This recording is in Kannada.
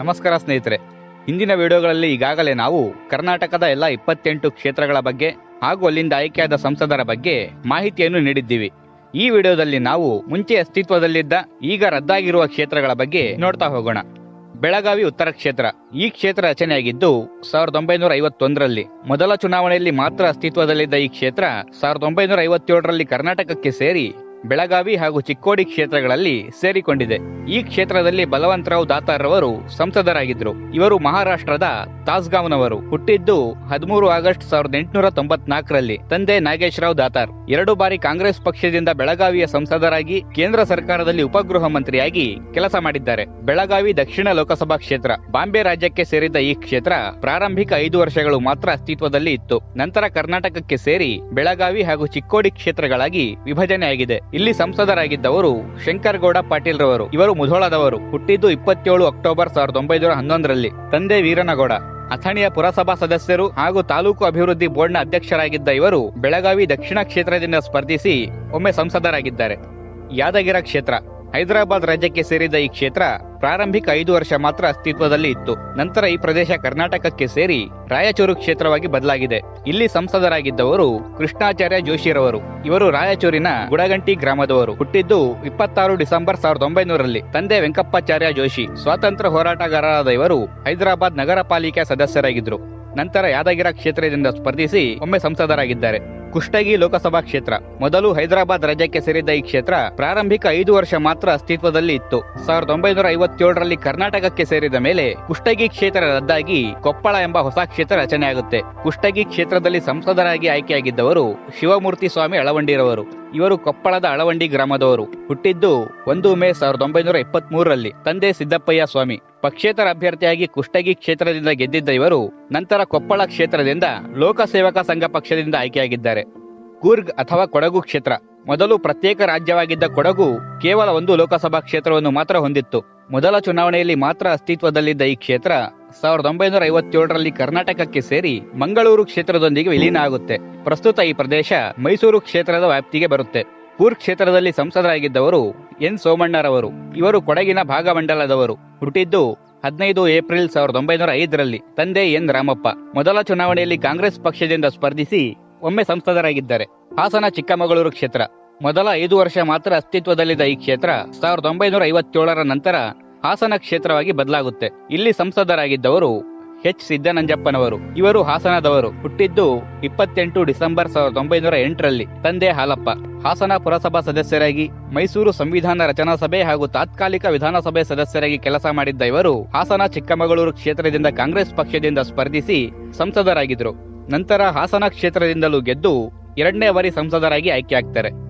ನಮಸ್ಕಾರ ಸ್ನೇಹಿತರೆ. ಇಂದಿನ ವಿಡಿಯೋಗಳಲ್ಲಿ ಈಗಾಗಲೇ ನಾವು ಕರ್ನಾಟಕದ ಎಲ್ಲ ಇಪ್ಪತ್ತೆಂಟು ಕ್ಷೇತ್ರಗಳ ಬಗ್ಗೆ ಹಾಗೂ ಅಲ್ಲಿಂದ ಆಯ್ಕೆಯಾದ ಸಂಸದರ ಬಗ್ಗೆ ಮಾಹಿತಿಯನ್ನು ನೀಡಿದ್ದೀವಿ. ಈ ವಿಡಿಯೋದಲ್ಲಿ ನಾವು ಮುಂಚೆ ಅಸ್ತಿತ್ವದಲ್ಲಿದ್ದ, ಈಗ ರದ್ದಾಗಿರುವ ಕ್ಷೇತ್ರಗಳ ಬಗ್ಗೆ ನೋಡ್ತಾ ಹೋಗೋಣ. ಬೆಳಗಾವಿ ಉತ್ತರ ಕ್ಷೇತ್ರ. ಈ ಕ್ಷೇತ್ರ ರಚನೆಯಾಗಿದ್ದು, ಸಾವಿರದ ಒಂಬೈನೂರ ಐವತ್ತೊಂದರಲ್ಲಿ ಮೊದಲ ಚುನಾವಣೆಯಲ್ಲಿ ಮಾತ್ರ ಅಸ್ತಿತ್ವದಲ್ಲಿದ್ದ ಈ ಕ್ಷೇತ್ರ, ಸಾವಿರದ ಒಂಬೈನೂರ ಐವತ್ತೇಳರಲ್ಲಿ ಕರ್ನಾಟಕಕ್ಕೆ ಸೇರಿ ಬೆಳಗಾವಿ ಹಾಗೂ ಚಿಕ್ಕೋಡಿ ಕ್ಷೇತ್ರಗಳಲ್ಲಿ ಸೇರಿಕೊಂಡಿದೆ. ಈ ಕ್ಷೇತ್ರದಲ್ಲಿ ಬಲವಂತರಾವ್ ದಾತಾರ್ರವರು ಸಂಸದರಾಗಿದ್ದರು. ಇವರು ಮಹಾರಾಷ್ಟ್ರದ ತಾಸ್ಗಾಂವ್ನವರು. ಹುಟ್ಟಿದ್ದು ಹದಿಮೂರು ಆಗಸ್ಟ್ ಸಾವಿರದ ಎಂಟುನೂರ ತೊಂಬತ್ನಾಲ್ಕರಲ್ಲಿ. ತಂದೆ ನಾಗೇಶ್ರಾವ್ ದಾತಾರ್. ಎರಡು ಬಾರಿ ಕಾಂಗ್ರೆಸ್ ಪಕ್ಷದಿಂದ ಬೆಳಗಾವಿಯ ಸಂಸದರಾಗಿ ಕೇಂದ್ರ ಸರ್ಕಾರದಲ್ಲಿ ಉಪಗೃಹ ಮಂತ್ರಿಯಾಗಿ ಕೆಲಸ ಮಾಡಿದ್ದಾರೆ. ಬೆಳಗಾವಿ ದಕ್ಷಿಣ ಲೋಕಸಭಾ ಕ್ಷೇತ್ರ. ಬಾಂಬೆ ರಾಜ್ಯಕ್ಕೆ ಸೇರಿದ್ದ ಈ ಕ್ಷೇತ್ರ ಪ್ರಾರಂಭಿಕ ಐದು ವರ್ಷಗಳು ಮಾತ್ರ ಅಸ್ತಿತ್ವದಲ್ಲಿ ಇತ್ತು. ನಂತರ ಕರ್ನಾಟಕಕ್ಕೆ ಸೇರಿ ಬೆಳಗಾವಿ ಹಾಗೂ ಚಿಕ್ಕೋಡಿ ಕ್ಷೇತ್ರಗಳಾಗಿ ವಿಭಜನೆಯಾಗಿದೆ. ಇಲ್ಲಿ ಸಂಸದರಾಗಿದ್ದವರು ಶಂಕರಗೌಡ ಪಾಟೀಲ್ ರವರು ಇವರು ಮುಧೋಳದವರು. ಹುಟ್ಟಿದ್ದು ಇಪ್ಪತ್ತೇಳು ಅಕ್ಟೋಬರ್ ಸಾವಿರದ ಒಂಬೈನೂರ ಹನ್ನೊಂದರಲ್ಲಿ. ತಂದೆ ವೀರನಗೌಡ. ಅಥಣಿಯ ಪುರಸಭಾ ಸದಸ್ಯರು ಹಾಗೂ ತಾಲೂಕು ಅಭಿವೃದ್ಧಿ ಬೋರ್ಡ್ನ ಅಧ್ಯಕ್ಷರಾಗಿದ್ದ ಇವರು ಬೆಳಗಾವಿ ದಕ್ಷಿಣ ಕ್ಷೇತ್ರದಿಂದ ಸ್ಪರ್ಧಿಸಿ ಒಮ್ಮೆ ಸಂಸದರಾಗಿದ್ದಾರೆ. ಯಾದಗಿರ ಕ್ಷೇತ್ರ. ಹೈದರಾಬಾದ್ ರಾಜ್ಯಕ್ಕೆ ಸೇರಿದ ಈ ಕ್ಷೇತ್ರ ಪ್ರಾರಂಭಿಕ ಐದು ವರ್ಷ ಮಾತ್ರ ಅಸ್ತಿತ್ವದಲ್ಲಿ ಇತ್ತು. ನಂತರ ಈ ಪ್ರದೇಶ ಕರ್ನಾಟಕಕ್ಕೆ ಸೇರಿ ರಾಯಚೂರು ಕ್ಷೇತ್ರವಾಗಿ ಬದಲಾಗಿದೆ. ಇಲ್ಲಿ ಸಂಸದರಾಗಿದ್ದವರು ಕೃಷ್ಣಾಚಾರ್ಯ ಜೋಶಿರವರು. ಇವರು ರಾಯಚೂರಿನ ಗುಡಗಂಟಿ ಗ್ರಾಮದವರು. ಹುಟ್ಟಿದ್ದು ಇಪ್ಪತ್ತಾರು ಡಿಸೆಂಬರ್ ಸಾವಿರದ ಒಂಬೈನೂರಲ್ಲಿ ತಂದೆ ವೆಂಕಪ್ಪಾಚಾರ್ಯ ಜೋಶಿ, ಸ್ವಾತಂತ್ರ್ಯ ಹೋರಾಟಗಾರರಾದ ಇವರು ಹೈದರಾಬಾದ್ ನಗರ ಪಾಲಿಕೆ ಸದಸ್ಯರಾಗಿದ್ದರು ನಂತರ ಯಾದಗಿರ ಕ್ಷೇತ್ರದಿಂದ ಸ್ಪರ್ಧಿಸಿ ಒಮ್ಮೆ ಸಂಸದರಾಗಿದ್ದಾರೆ. ಕುಷ್ಟಗಿ ಲೋಕಸಭಾ ಕ್ಷೇತ್ರ. ಮೊದಲು ಹೈದರಾಬಾದ್ ರಾಜ್ಯಕ್ಕೆ ಸೇರಿದ್ದ ಈ ಕ್ಷೇತ್ರ ಪ್ರಾರಂಭಿಕ ಐದು ವರ್ಷ ಮಾತ್ರ ಅಸ್ತಿತ್ವದಲ್ಲಿ ಇತ್ತು. ಸಾವಿರದ ಒಂಬೈನೂರ ಐವತ್ತೇಳರಲ್ಲಿ ಕರ್ನಾಟಕಕ್ಕೆ ಸೇರಿದ ಮೇಲೆ ಕುಷ್ಟಗಿ ಕ್ಷೇತ್ರ ರದ್ದಾಗಿ ಕೊಪ್ಪಳ ಎಂಬ ಹೊಸ ಕ್ಷೇತ್ರ ರಚನೆಯಾಗುತ್ತೆ. ಕುಷ್ಟಗಿ ಕ್ಷೇತ್ರದಲ್ಲಿ ಸಂಸದರಾಗಿ ಆಯ್ಕೆಯಾಗಿದ್ದವರು ಶಿವಮೂರ್ತಿ ಸ್ವಾಮಿ ಅಳವಂಡಿರವರು. ಇವರು ಕೊಪ್ಪಳದ ಅಳವಂಡಿ ಗ್ರಾಮದವರು. ಹುಟ್ಟಿದ್ದು ಒಂದು ಮೇ ಸಾವಿರದ ಒಂಬೈನೂರ ಇಪ್ಪತ್ತ್ ಮೂರರಲ್ಲಿ ತಂದೆ ಸಿದ್ದಪ್ಪಯ್ಯ ಸ್ವಾಮಿ. ಪಕ್ಷೇತರ ಅಭ್ಯರ್ಥಿಯಾಗಿ ಕುಷ್ಟಗಿ ಕ್ಷೇತ್ರದಿಂದ ಗೆದ್ದಿದ್ದ ಇವರು ನಂತರ ಕೊಪ್ಪಳ ಕ್ಷೇತ್ರದಿಂದ ಲೋಕಸೇವಕ ಸಂಘ ಪಕ್ಷದಿಂದ ಆಯ್ಕೆಯಾಗಿದ್ದಾರೆ. ಕೂರ್ಗ್ ಅಥವಾ ಕೊಡಗು ಕ್ಷೇತ್ರ. ಮೊದಲು ಪ್ರತ್ಯೇಕ ರಾಜ್ಯವಾಗಿದ್ದ ಕೊಡಗು ಕೇವಲ ಒಂದು ಲೋಕಸಭಾ ಕ್ಷೇತ್ರವನ್ನು ಮಾತ್ರ ಹೊಂದಿತ್ತು. ಮೊದಲ ಚುನಾವಣೆಯಲ್ಲಿ ಮಾತ್ರ ಅಸ್ತಿತ್ವದಲ್ಲಿದ್ದ ಈ ಕ್ಷೇತ್ರ ಸಾವಿರದ ಒಂಬೈನೂರ ಐವತ್ತೇಳರಲ್ಲಿ ಕರ್ನಾಟಕಕ್ಕೆ ಸೇರಿ ಮಂಗಳೂರು ಕ್ಷೇತ್ರದೊಂದಿಗೆ ವಿಲೀನ ಆಗುತ್ತೆ. ಪ್ರಸ್ತುತ ಈ ಪ್ರದೇಶ ಮೈಸೂರು ಕ್ಷೇತ್ರದ ವ್ಯಾಪ್ತಿಗೆ ಬರುತ್ತೆ. ಕೂರ್ ಕ್ಷೇತ್ರದಲ್ಲಿ ಸಂಸದರಾಗಿದ್ದವರು ಎನ್ ಸೋಮಣ್ಣರವರು. ಇವರು ಕೊಡಗಿನ ಭಾಗಮಂಡಲದವರು. ಹುಟ್ಟಿದ್ದು ಹದಿನೈದು ಏಪ್ರಿಲ್ ಸಾವಿರದ ಒಂಬೈನೂರ ಐದರಲ್ಲಿ ತಂದೆ ಎನ್ ರಾಮಪ್ಪ. ಮೊದಲ ಚುನಾವಣೆಯಲ್ಲಿ ಕಾಂಗ್ರೆಸ್ ಪಕ್ಷದಿಂದ ಸ್ಪರ್ಧಿಸಿ ಒಮ್ಮೆ ಸಂಸದರಾಗಿದ್ದಾರೆ. ಹಾಸನ ಚಿಕ್ಕಮಗಳೂರು ಕ್ಷೇತ್ರ. ಮೊದಲ ಐದು ವರ್ಷ ಮಾತ್ರ ಅಸ್ತಿತ್ವದಲ್ಲಿದ್ದ ಈ ಕ್ಷೇತ್ರ ಸಾವಿರದ ಒಂಬೈನೂರ ಐವತ್ತೇಳರ ನಂತರ ಹಾಸನ ಕ್ಷೇತ್ರವಾಗಿ ಬದಲಾಗುತ್ತೆ. ಇಲ್ಲಿ ಸಂಸದರಾಗಿದ್ದವರು ಎಚ್ ಸಿದ್ದನಂಜಪ್ಪನವರು. ಇವರು ಹಾಸನದವರು. ಹುಟ್ಟಿದ್ದು ಇಪ್ಪತ್ತೆಂಟು ಡಿಸೆಂಬರ್ ಸಾವಿರದ ಒಂಬೈನೂರ ಎಂಟರಲ್ಲಿ. ತಂದೆ ಹಾಲಪ್ಪ. ಹಾಸನ ಪುರಸಭಾ ಸದಸ್ಯರಾಗಿ, ಮೈಸೂರು ಸಂವಿಧಾನ ರಚನಾ ಸಭೆ ಹಾಗೂ ತಾತ್ಕಾಲಿಕ ವಿಧಾನಸಭೆ ಸದಸ್ಯರಾಗಿ ಕೆಲಸ ಮಾಡಿದ್ದ ಇವರು ಹಾಸನ ಚಿಕ್ಕಮಗಳೂರು ಕ್ಷೇತ್ರದಿಂದ ಕಾಂಗ್ರೆಸ್ ಪಕ್ಷದಿಂದ ಸ್ಪರ್ಧಿಸಿ ಸಂಸದರಾಗಿದ್ದರು. ನಂತರ ಹಾಸನ ಕ್ಷೇತ್ರದಿಂದಲೂ ಗೆದ್ದು ಎರಡನೇ ಬಾರಿ ಸಂಸದರಾಗಿ ಆಯ್ಕೆಯಾಗ್ತಾರೆ.